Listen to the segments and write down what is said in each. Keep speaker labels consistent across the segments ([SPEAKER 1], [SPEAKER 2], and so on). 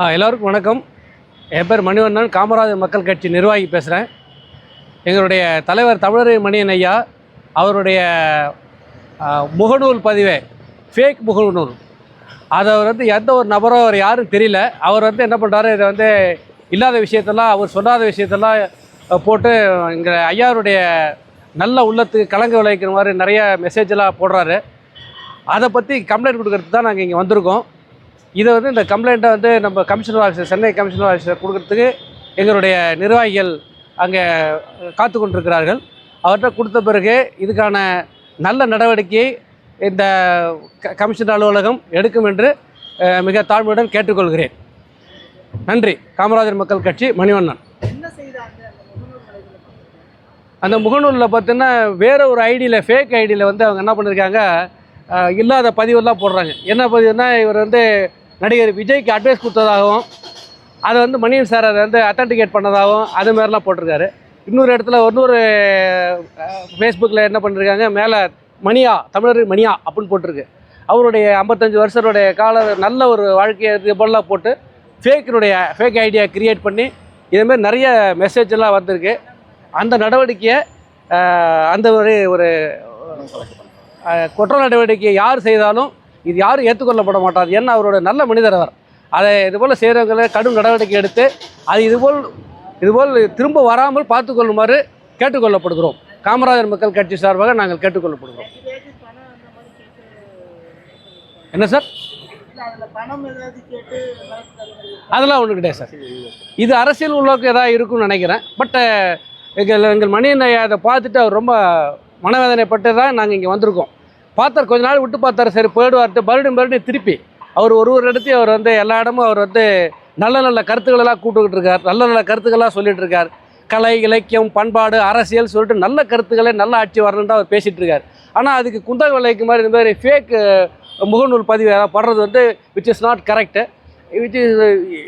[SPEAKER 1] ஆ எல்லோருக்கும் வணக்கம். என் பேர் மணிவண்ணன். காமராஜர் மக்கள் கட்சி நிர்வாகி பேசுகிறேன் எங்களுடைய தலைவர் தமிழரை மணியன் ஐயா அவருடைய முகநூல் பதிவே ஃபேக் முகநூல். அதை அவர் வந்து எந்த ஒரு நபரோ அவர் யாரும் தெரியல. அவர் வந்து என்ன பண்ணுறாரு இதை வந்து இல்லாத விஷயத்தெல்லாம் அவர் சொல்லாத விஷயத்தெல்லாம் போட்டு எங்கள் ஐயாருடைய நல்ல உள்ளத்துக்கு கலங்க விளைவிக்கிற மாதிரி நிறைய மெசேஜ் எல்லாம் போடுறாரு. அதை பற்றி கம்ப்ளைண்ட் கொடுக்கறதுக்கு தான் நாங்கள் இங்கே வந்திருக்கோம். இதை வந்து இந்த கம்ப்ளைண்ட்டை வந்து நம்ம commissioner officer Chennai commissioner officer கொடுக்கறதுக்கு எங்களுடைய நிர்வாகிகள் அங்கே காத்து கொண்டிருக்கிறார்கள். அவர்கிட்ட கொடுத்த பிறகு இதுக்கான நல்ல நடவடிக்கையை இந்த கமிஷனர் அலுவலகம் எடுக்கும் என்று மிக தாழ்மையுடன் கேட்டுக்கொள்கிறேன். நன்றி. காமராஜர் மக்கள் கட்சி மணிவண்ணன்.
[SPEAKER 2] அந்த
[SPEAKER 1] முகநூலில் பார்த்தீங்கன்னா வேற ஒரு ஐடியில் ஃபேக் ஐடியில் வந்து அவங்க என்ன பண்ணியிருக்காங்க இல்லாத பதிவெல்லாம் போடுறாங்க. என்ன பதிவுனா இவர் வந்து நடிகர் விஜய்க்கு அட்வைஸ் கொடுத்ததாகவும் அதை வந்து மணியன் சார் அதை வந்து அத்தன்டிகேட் பண்ணதாகவும் அது மாதிரிலாம் போட்டிருக்காரு. இன்னொரு இடத்துல இன்னொரு ஃபேஸ்புக்கில் என்ன பண்ணியிருக்காங்க மேலே மணியா தமிழர் மணியா அப்படின்னு போட்டிருக்கு. அவருடைய ஐம்பத்தஞ்சு வருஷருடைய கால நல்ல ஒரு வாழ்க்கையை இது போலலாம் போட்டு ஃபேக்கினுடைய ஃபேக் ஐடியா கிரியேட் பண்ணி இதேமாதிரி நிறைய மெசேஜ் எல்லாம் வந்திருக்கு. அந்த நடவடிக்கையை அந்த ஒரு ஒரு குற்ற நடவடிக்கையை யார் செய்தாலும் இது யாரும் ஏற்றுக்கொள்ளப்பட மாட்டார். ஏன்னா அவரோட நல்ல மனிதர் அவர். அதை இதுபோல் செய்கிறவங்களை கடும் நடவடிக்கை எடுத்து அது இதுபோல் இதுபோல் திரும்ப வராமல் பார்த்துக்கொள்ளுமாறு கேட்டுக்கொள்ளப்படுகிறோம். காமராஜர் மக்கள் கட்சி சார்பாக நாங்கள் கேட்டுக்கொள்ளப்படுகிறோம். என்ன சார்?
[SPEAKER 2] பணம்
[SPEAKER 1] அதெல்லாம் ஒன்று கிடையாது சார். இது அரசியல் உள்ளோக்கு ஏதாவது இருக்கும்னு நினைக்கிறேன். பட் எங்கள் எங்கள் மணியன் ஐயா அதை பார்த்துட்டு அவர் ரொம்ப மனவேதனைப்பட்டு தான் நாங்கள் இங்கே வந்திருக்கோம். பார்த்தார் கொஞ்ச நாள் விட்டு பார்த்தார் சரி போயிடுவார்ட்டு மறுபடியும் மறுபடியும் திருப்பி. அவர் ஒரு ஒரு இடத்தையும் அவர் வந்து எல்லா இடமும் அவர் வந்து நல்ல நல்ல கருத்துக்களெல்லாம் கூப்பிட்டுக்கிட்டு இருக்கார் நல்ல நல்ல கருத்துக்களாக சொல்லிட்டு இருக்கார். கலை இலக்கியம் பண்பாடு அரசியல் சொல்லிட்டு நல்ல கருத்துக்களை நல்ல ஆட்சி வரணுன்ட்டு அவர் பேசிகிட்டு இருக்கார். ஆனால் அதுக்கு குந்தக விலைக்கு மாதிரி இந்த மாதிரி ஃபேக் முகநூல் பதிவு ஏதாவது படுறது வந்து which is not correct which is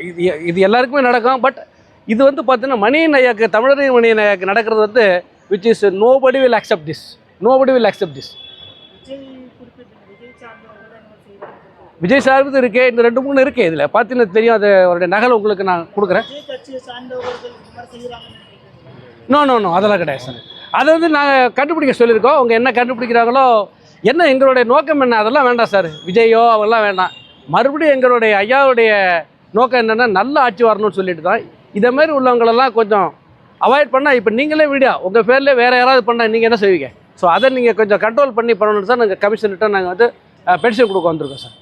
[SPEAKER 1] இது இது எல்லாருக்குமே நடக்கும். பட் இது வந்து பார்த்தீங்கன்னா மணியன் ஐயாக்கு தமிழரின் மணியன் ஐயாக்கு நடக்கிறது வந்து which is nobody will accept this nobody will accept this
[SPEAKER 2] Vijay
[SPEAKER 1] சார்பு இருக்கே இந்த ரெண்டு மூணு இருக்கே இதில். பார்த்தீங்கன்னா தெரியும் அது அவருடைய நகல் உங்களுக்கு நான் கொடுக்குறேன். நோ நோ அதெல்லாம் கிடையாது சார் அதை வந்து நாங்கள் கண்டுபிடிக்க சொல்லியிருக்கோம். அவங்க என்ன கண்டுபிடிக்கிறாங்களோ என்ன எங்களுடைய நோக்கம் என்ன அதெல்லாம் வேண்டாம் சார் விஜயோ அவெல்லாம் வேண்டாம். மறுபடியும் எங்களுடைய ஐயாவுடைய நோக்கம் என்னென்னா நல்ல ஆட்சி வரணும்னு சொல்லிட்டு தான். இதை மாதிரி உள்ளவங்களெல்லாம் கொஞ்சம் அவாய்ட் பண்ணால் இப்போ நீங்களே வீடியோ? உங்கள் பேரில் வேறு யாராவது பண்ணால் நீங்கள் என்ன செய்வீங்க? ஸோ அதை நீங்கள் கொஞ்சம் கண்ட்ரோல் பண்ணி பண்ணணும் சார் நாங்கள் கமிஷன்கிட்ட நாங்கள் வந்து பென்ஷன் கொடுக்க வந்திருக்கோம் சார்